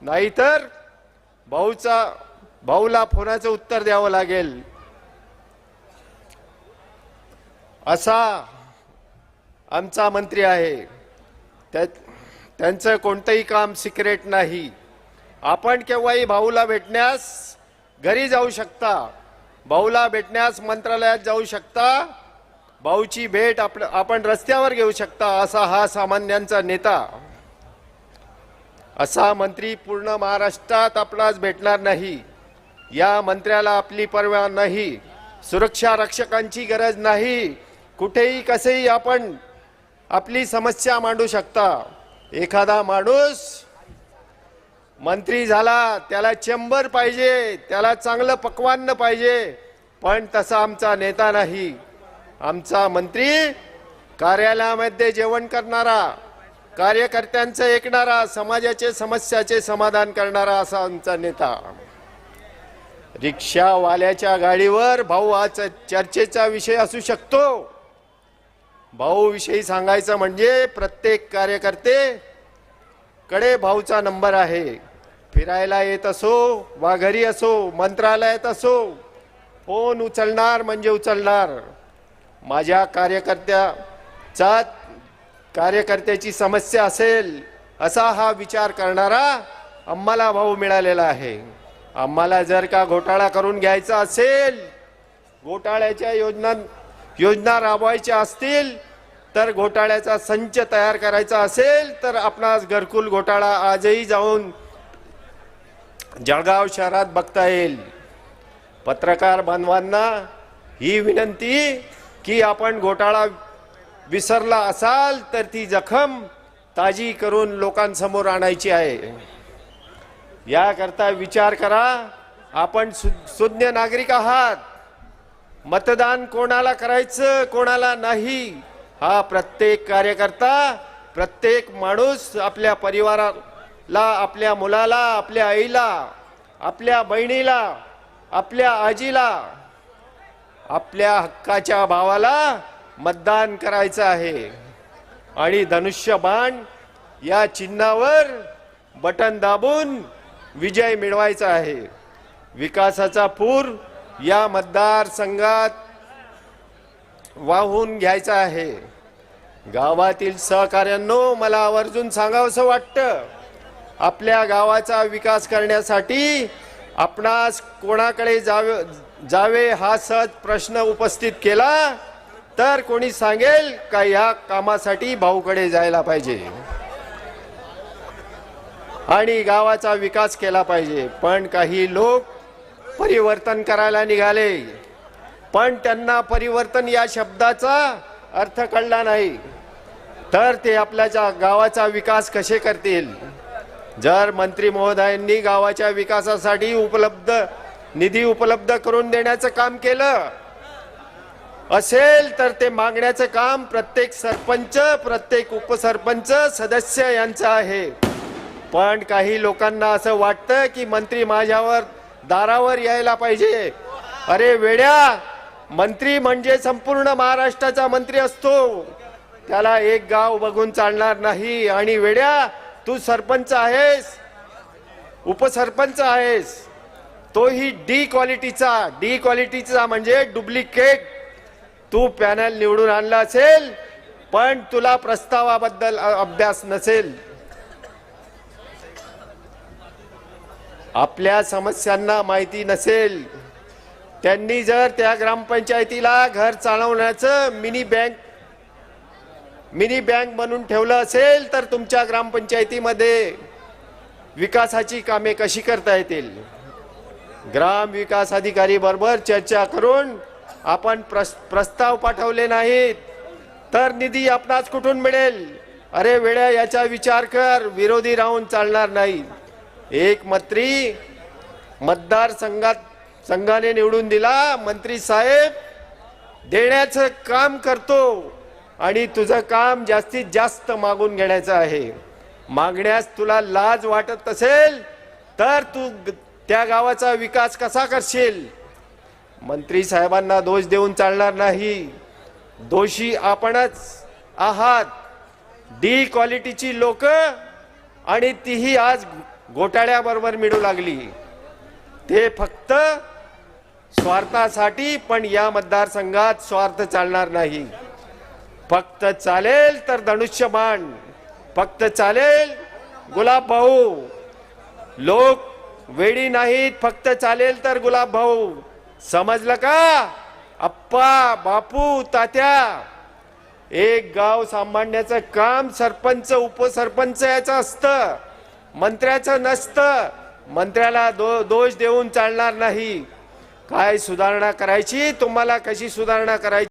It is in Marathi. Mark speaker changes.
Speaker 1: नाहीतर भाऊचा भाऊला फोनाचं उत्तर द्यावं लागेल. असा आमचा मंत्री आहे. त्या त्यांचं कोणतंही काम सिक्रेट नाही. आपण केव्हाही भाऊला भेटण्यास घरी जाऊ शकता. भाऊला भेटण्यास मंत्रालयात जाऊ शकता. भाऊची भेट आपलं आपण रस्त्यावर घेऊ शकता असा हा सामान्यांचा नेता. असा मंत्री पूर्ण महाराष्ट्रात आपणास भेटणार नाही. या मंत्र्याला आपली परवा नाही. सुरक्षा रक्षकांची गरज नाही. कुठेही कसेही आपण आपली समस्या मांडू शकता. एखादा माणूस मंत्री झाला त्याला चेंबर पाहिजे त्याला चांगलं पक्वान्न पाहिजे पण तसा आमचा नेता नाही. आमचा मंत्री कार्यालयामध्ये जेवण करणारा कार्यकर्त्यांचं ऐकणारा समाजाचे समस्याचे समाधान करणारा असा आमचा नेता. रिक्षावाल्याच्या गाडीवर भाऊ आज चर्चेचा विषय असू शकतो. भाऊ विषयी सांगायचं म्हणजे प्रत्येक कार्यकर्ते कडे भाऊचा नंबर आहे. फिरायला येत असो वा घरी असो मंत्रालयात असो फोन उचलणार म्हणजे उचलणार. माझ्या कार्यकर्त्याचा कार्यकर्त्याची समस्या असेल असा हा विचार करणारा आम्हाला भाऊ मिळालेला आहे. आम्हाला जर का घोटाळा करून घ्यायचा असेल घोटाळ्याच्या योजना योजना राबवायच्या असतील तर घोटाळ्याचा संच तयार करायचा असेल तर आपणास घरकुल घोटाळा आजही जाऊन जळगाव शहरात बघता येईल. पत्रकार बांधवांना ही विनंती की आपण घोटाळा विसरला असाल तर ती जखम ताजी करून लोकांसमोर आणायची आहे. याकरता विचार करा आपण सुज्ञ नागरिक आहात. मतदान कोणाला करायचं कोणाला नाही हा प्रत्येक कार्यकर्ता प्रत्येक माणूस आपल्या परिवाराला आपल्या मुलाला आपल्या आईला आपल्या बहिणीला आपल्या आजीला आपल्या हक्काच्या भावाला मतदान करायचं आहे. आणि धनुष्यबाण या चिन्हावर बटन दाबून विजय मिळवायचा आहे. विकासाचा पूर या मतदारसंघात वाहून घ्यायचा आहे. गावातील सहकार्यांनो मला आवर्जून सांगावंसं वाटतं. आपल्या गावाचा विकास करण्यासाठी आपणास कोणाकडे जावे जावे हा सहज प्रश्न उपस्थित केला? तर कोणी सांगेल का या कामासाठी भाऊकडे जायला पाहिजे? आणि गावाचा विकास केला पाहिजे. पण काही लोक परिवर्तन करायला निघाले. पण त्यांना परिवर्तन या शब्दाचा अर्थ कळला नाही. तर ते आपल्याच्या गावाचा विकास कसे करतील? जर मंत्री महोदयांनी गावाच्या विकासासाठी उपलब्ध निधी उपलब्ध करून देण्याचं काम केलं असेल तर ते मागण्याचं काम प्रत्येक सरपंच प्रत्येक उपसरपंच सदस्य यांचं आहे. पण काही लोकांना असं वाटतं की मंत्री माझ्यावर दारावर यायला पाहिजे. अरे वेड्या मंत्री म्हणजे संपूर्ण महाराष्ट्राचा मंत्री असतो. त्याला एक गाव बघून चालणार नाही. आणि वेड्या तू सरपंच आहेस. उपसरपंच आहेस. तोही डी क्वालिटीचा डी क्वालिटीचा म्हणजे डुप्लिकेट तू पॅनल निवडून आणला असेल पण तुला प्रस्तावाबद्दल अभ्यास नसेल. आपल्या समस्यांना माहिती नसेल. त्यांनी जर त्या ग्रामपंचायतीला घर चालवण्याचं मिनी बँक मिनी बँक बनून ठेवलं असेल तर तुमच्या ग्रामपंचायतीमध्ये विकासाची कामे कशी करता येतील? ग्राम विकास अधिकारी बरोबर चर्चा करून आपण प्रस प्रस्ताव पाठवले नाहीत. तर निधी आपणास कुठून मिळेल? अरे वेळ्या याचा विचार कर. विरोधी राहून चालणार नाही. एक मंत्री मतदारसंघात संघाने निवडून दिला. मंत्री साहेब देण्याचं काम करतो आणि तुझं काम जास्तीत जास्त मागून घेण्याचं आहे. मागण्यास तुला लाज वाटत असेल तर तू ग- त्या गावाचा विकास कसा करशील? मंत्री साहेबांना दोष देऊन चालणार नाही. दोषी आपणच आहात. डी क्वालिटीची लोक आणि तीही आज घोटाळ्याबरोबर मिळू लागली. ते फक्त स्वार्थासाठी पण या मतदारसंघात स्वार्थ चालणार नाही. फक्त चालेल तर धनुष्यबाण फक्त चालेल गुलाब भाऊ. लोक वेडी नाहीत फक्त चालेल तर गुलाब भाऊ. समजलं का? अप्पा बापू तात्या एक गाव सांभाळण्याचं काम सरपंच उपसरपंच याचं असतं. मंत्र्याचं नसतं. मंत्र्याला दो दोष देऊन चालणार नाही. काय सुधारणा करायची? तुम्हाला कशी सुधारणा करायची?